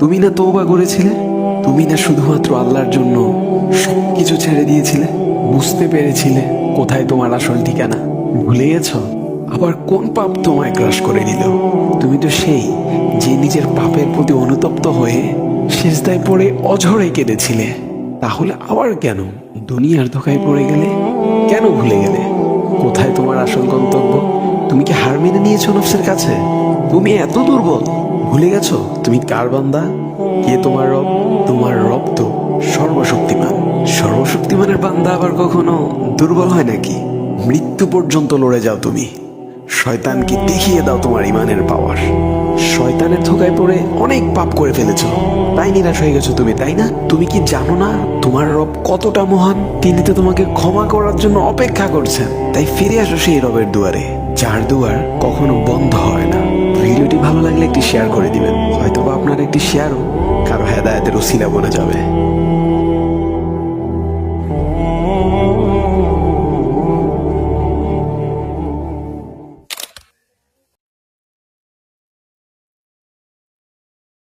তুমি না তৌবা করেছিলে? তুমি না শুধুমাত্র আল্লাহর জন্য সবকিছু ছেড়ে দিয়েছিলে? বুঝতে পেরেছিলে কোথায় তোমার আসল ঠিকানা? ভুলে গেছ? আবার কোন পাপ তোমায় গ্রাস করে নিল তুমি তো সেই যে নিজের পাপের প্রতি অনুতপ্ত হয়ে শেষদায় পড়ে অঝরে কেঁদেছিলে। তাহলে আবার কেন? দুনিয়ার ধোকায় পড়ে গেলে কেন ভুলে গেলে? কোথায় তোমার আসল গন্তব্য? তুমি কি হার মেনে নিয়েছো নফসের কাছে? তুমি এত দুর্বল। ভুলে গেছো? তুমি কার বান্দা? কে তোমার রব? তোমার রব তো সর্বশক্তিমান। সর্বশক্তিমানের বান্দা আবার কখনো দুর্বল হয় নাকি? মৃত্যু পর্যন্ত লড়ে যাও তুমি। শয়তানকে দেখিয়ে দাও তোমার ইমানের পাওয়ার। শয়তানের ধোকায় পড়ে অনেক পাপ করে ফেলেছো। তাই নিরাশ হয়ে গেছো তুমি, তাই না? তুমি কি জানো না তোমার রব কতটা মহান? তিনি তো তোমাকে ক্ষমা করার জন্য অপেক্ষা করছেন। তাই ফিরে আসো সেই রবের দুয়ারে, যার দুয়ার কখনো বন্ধ হয় না। ভালো লাগলে একটি শেয়ার করে দিবেন। হয়তো আপনার একটি শেয়ারও কারও হেদায়তের ওসিলা বনে যাবে।